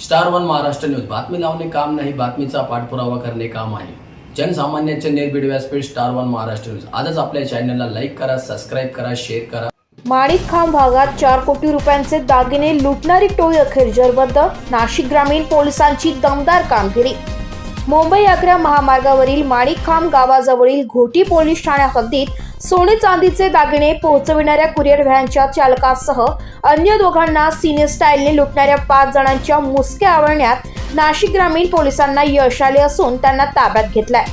Star one Maharashtra news बातमी लावणे काम नाही बातमीचा पाठपुरावा करणे काम आहे. जनसामान्यांचे निर्भीड व्यासपीठ स्टार वन महाराष्ट्र न्यूज आजच आपल्या चॅनलला लाईक करा सबस्क्राईब करा शेअर करा. माणिक खांब भागात चार कोटी रुपयांचे दागिने लुटणारी टोळी अखेर जरबद्ध नाशिक ग्रामीण पोलिसांची दमदार कामगिरी. मुंबई आग्रा महामार्गावरील माणिकखांब गावाजवळील घोटी पोलीस ठाण्या हद्दीत सोने चांदीचे दागिने पोहोचविणाऱ्या कुरिअर व्हॅनच्या चालकासह अन्य दोघांना सिने स्टाईलने लुटणाऱ्या पाच जणांच्या मुसक्या आवळण्यात नाशिक ग्रामीण पोलिसांना यश आले असून त्यांना ताब्यात घेतलाय.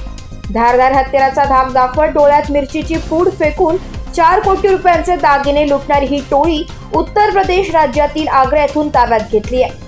धारदार हत्याराचा धाक दाखवत डोळ्यात मिरचीची पूड फेकून चार कोटी रुपयांचे दागिने लुटणारी ही टोळी उत्तर प्रदेश राज्यातील आग्रा येथून ताब्यात घेतली आहे.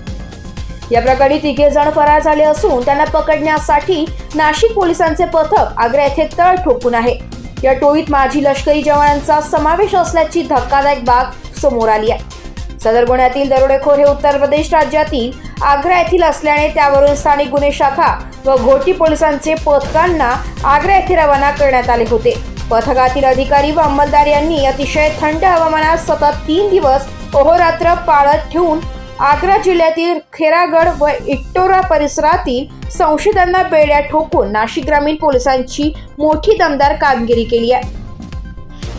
या प्रकरणी तिघे जण फरार झाले असून त्यांना पकडण्यासाठी नाशिक पोलिसांचे पथक आग्रा येथे तळ ठोकून आहे. या टोळीत माजी लष्करी जवानांचा समावेश असल्याची धक्कादायक बाब समोर आली आहे. सदर गुन्ह्यातील दरोडेखोर हे उत्तर प्रदेश राज्यातील आग्रा येथील असल्याने त्यावरून स्थानिक गुन्हे शाखा व घोटी पोलिसांचे पथकांना आग्रा येथे रवाना करण्यात आले होते. पथकातील अधिकारी व अंमलदार यांनी अतिशय थंड हवामानात सतत तीन दिवस अहोरात्र पाळत ठेवून आग्रा जिल्ह्यातील खेरागड व इट्टोरा परिसरातील संशयितांना बेड्या ठोकून नाशिक ग्रामीण पोलिसांची मोठी दमदार कामगिरी केली आहे.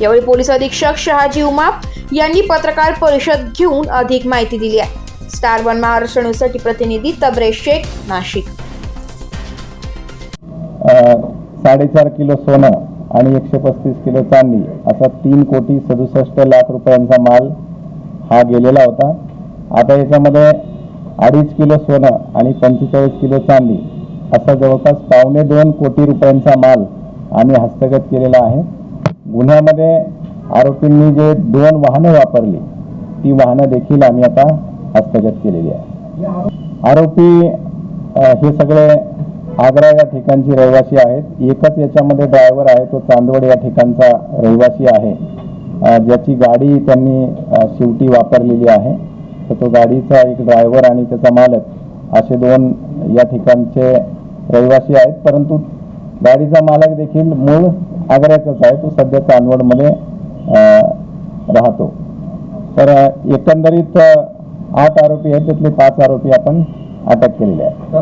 यावेळी पोलीस अधीक्षक शहाजी उमाप यांनी पत्रकार परिषद घेऊन अधिक माहिती दिली आहे. स्टार वन महाराष्ट्र न्यूजसाठी प्रतिनिधी तबरे शेख नाशिक. साडेचार किलो सोनं आणि एकशे पस्तीस किलो चांदी असा तीन कोटी सदुसष्ट लाख रुपयांचा माल हा गेलेला होता. आता याच्यामध्ये अडीच किलो सोनं आणि पंचेचाळीस किलो चांदी असा जवळपास पावणे दोन कोटी रुपयांचा माल आम्ही हस्तगत केलेला आहे. गुन्ह्यामध्ये आरोपींनी जे दोन वाहनं वापरली ती वाहनं देखील आम्ही आता हस्तगत केलेली आहे. आरोपी हे सगळे आग्रा या ठिकाणचे रहिवासी आहेत. एकच याच्यामध्ये ड्रायव्हर आहे तो चांदवड या ठिकाणचा रहिवासी आहे. ज्याची गाडी त्यांनी शेवटी वापरलेली आहे. तर तो गाडीचा एक ड्रायव्हर आणि त्याचा मालक असे दोन या ठिकाणचे रहिवासी आहेत. परंतु गाडीचा मालक देखील मूळ आग्र्याचाच आहे. तो सध्या चांदवडमध्ये राहतो. तर एकंदरीत आठ आरोपी आहेत. त्यातले पाच आरोपी आपण अटक केलेले आहेत.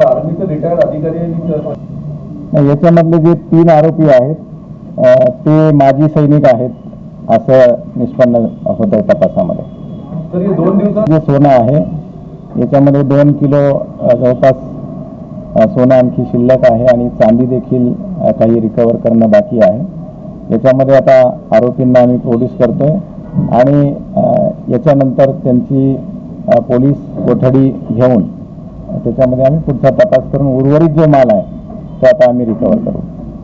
याच्यामधले जे तीन आरोपी आहेत ते माजी सैनिक आहेत असं निष्पन्न होत आहे तपासामध्ये सर हे दोन दिवसात जे सोनं आहे. याच्यामध्ये दोन किलो जवळपास सोनं आणखी शिल्लक आहे आणि चांदी देखील काही रिकवर करणं बाकी आहे. याच्यामध्ये आता आरोपींना आम्ही प्रोड्यूस करतोय आणि याच्यानंतर त्यांची पोलीस कोठडी घेऊन त्याच्यामध्ये आम्ही पुढचा तपास करून उर्वरित जो माल आहे तो आता आम्ही रिकवर करू.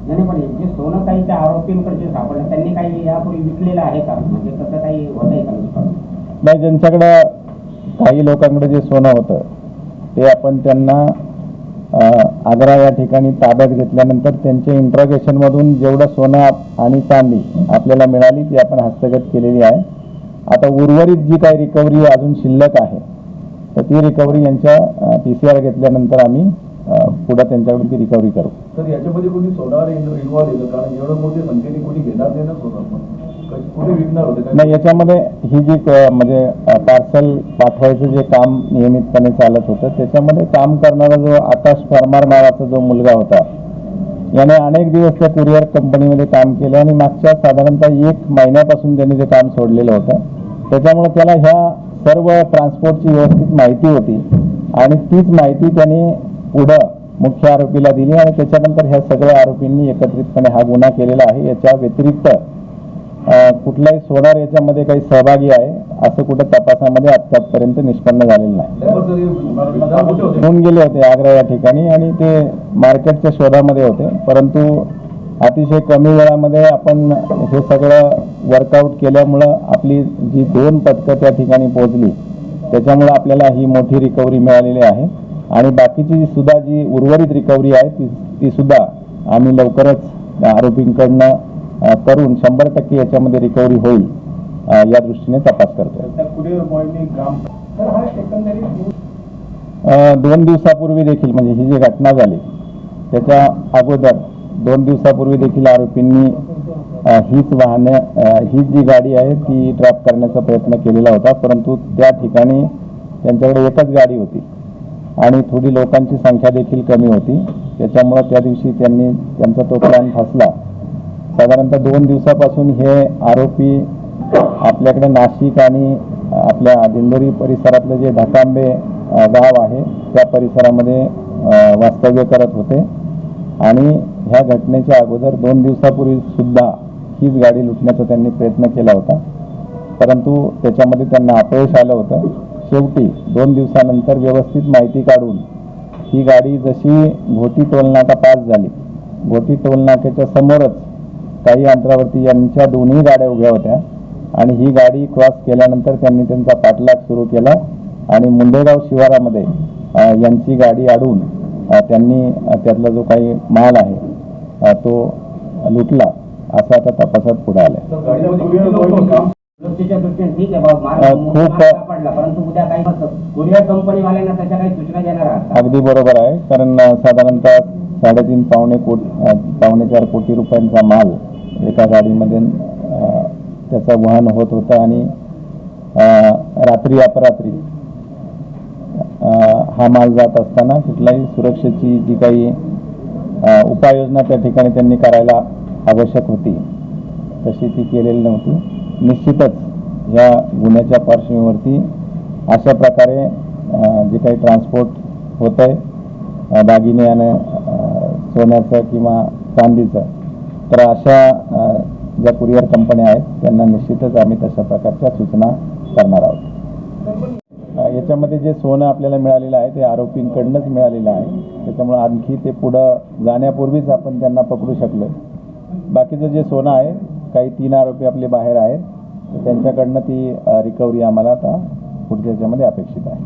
जे सोनं काही त्या आरोपींकडचे सापडलं त्यांनी काही यापूर्वी विकलेलं आहे का? म्हणजे तसं काही होत आहे का? नाही ज्यांच्याकडं काही लोकांकडे जे सोनं होतं ते आपण त्यांना आग्रा या ठिकाणी ताब्यात घेतल्यानंतर त्यांच्या इंट्रॉगेशनमधून जेवढं सोनं आणि चांदी आपल्याला मिळाली ती आपण हस्तगत केलेली आहे. आता उर्वरित जी काही रिकव्हरी अजून शिल्लक आहे तर ती रिकव्हरी यांच्या पी सी आर घेतल्यानंतर आम्ही पुढे पुढं त्यांच्याकडून ती रिकव्हरी करू. तर याच्यामध्ये कोणी सोनार इन्व्हॉल्व कारण एवढं मोठे संख्येने कोणी घेणार नाही ना सोनं नाही याच्यामध्ये ही जी म्हणजे पार्सल पाठवायचं जे काम नियमितपणे चालत होतं त्याच्यामध्ये काम करणारा जो आकाश परमार नावाचा जो मुलगा होता याने अनेक दिवस त्या कुरिअर कंपनीमध्ये काम केलं आणि मागच्या साधारणतः एक महिन्यापासून त्यांनी ते काम सोडलेलं होतं त्याच्यामुळे त्याला ह्या सर्व ट्रान्सपोर्टची व्यवस्थित माहिती होती आणि तीच माहिती त्याने पुढं मुख्य आरोपीला दिली आणि त्याच्यानंतर ह्या सगळ्या आरोपींनी एकत्रितपणे हा गुन्हा केलेला आहे. याच्या व्यतिरिक्त कुठलाही सोडार याच्यामध्ये काही सहभागी आहे असं कुठं तपासामध्ये आत्तापर्यंत निष्पन्न झालेलं नाही. होऊन गेले होते आग्रा या ठिकाणी आणि ते मार्केटच्या शोधामध्ये होते. परंतु अतिशय कमी वेळामध्ये आपण हे सगळं वर्कआउट केल्यामुळं आपली जी दोन पथकं त्या ठिकाणी पोहोचली त्याच्यामुळं आपल्याला ही मोठी रिकव्हरी मिळालेली आहे. आणि बाकीची सुद्धा जी उर्वरित रिकव्हरी आहे ती ती सुद्धा आम्ही लवकरच आरोपींकडनं करून शंभर टक्के याच्यामध्ये रिकव्हरी होईल या दृष्टीने तपास करतोय. हा दोन दिवसापूर्वी देखील म्हणजे ही जी घटना झाली त्याच्या अगोदर दोन दिवसापूर्वी देखील आरोपींनी हीच वाहनं हीच जी गाडी आहे ती ट्रॅप करण्याचा प्रयत्न केलेला होता परंतु त्या ठिकाणी त्यांच्याकडे एकच गाडी होती आणि थोडी लोकांची संख्या देखील कमी होती. त्याच्यामुळं त्या दिवशी त्यांनी त्यांचा तो प्लॅन फसला. साधारणतः दोन दिवसापासून हे आरोपी आपल्याकडे नाशिक आणि आपल्या दिंडोरी परिसरातलं जे ढकांबे गाव आहे त्या परिसरामध्ये वास्तव्य करत होते. आणि ह्या घटनेच्या अगोदर दोन दिवसापूर्वी सुद्धा हीच गाडी लुटण्याचा त्यांनी प्रयत्न केला होता. परंतु त्याच्यामध्ये त्यांना अपयश आलं होतं. शेवटी दोन दिवसानंतर व्यवस्थित माहिती काढून ही गाडी जशी घोटी टोलनाका पास झाली घोटी टोलनाक्याच्या समोरच काही अंतरावरती यांच्या दोन्ही गाड्या उभ्या होत्या. आणि ही गाडी क्रॉस केल्यानंतर त्यांनी त्यांचा पाठलाग सुरू केला. आणि मुंडेगाव शिवारामध्ये यांची गाडी अडवून अ, त्यांनी त्यातला जो काही माल आहे तो लुटला असं आता तपासात पुढे मार्ग खूप-? अगदी बरोबर आहे कारण साधारणतः साडेतीन पावणे कोटी पावणे चार कोटी रुपयांचा माल एका गाडीमध्ये त्याचं वहन होत होतं आणि रात्री अपरात्री हा माल जात असताना कुठलाही सुरक्षेची जी काही उपाययोजना त्या ठिकाणी त्यांनी करायला आवश्यक होती. तशी ती केलेली नव्हती. निश्चितच या गुन्ह्याच्या पार्श्वभूमीवरती अशा प्रकारे जे काही ट्रान्सपोर्ट होत आहे दागिने आणि सोन्याचं किंवा चांदीचं तर अशा ज्या कुरिअर कंपन्या आहेत त्यांना निश्चितच आम्ही तशा प्रकारच्या सूचना करणार आहोत. याच्यामध्ये जे सोनं आपल्याला मिळालेलं आहे ते आरोपींकडनंच मिळालेलं आहे. त्याच्यामुळं आणखी ते पुढं जाण्यापूर्वीच आपण त्यांना पकडू शकलो. बाकीचं जे सोनं आहे काही तीन आरोपी आपले बाहेर आहेत तर त्यांच्याकडनं ती रिकव्हरी आम्हाला आता पुढच्या याच्यामध्ये अपेक्षित आहे.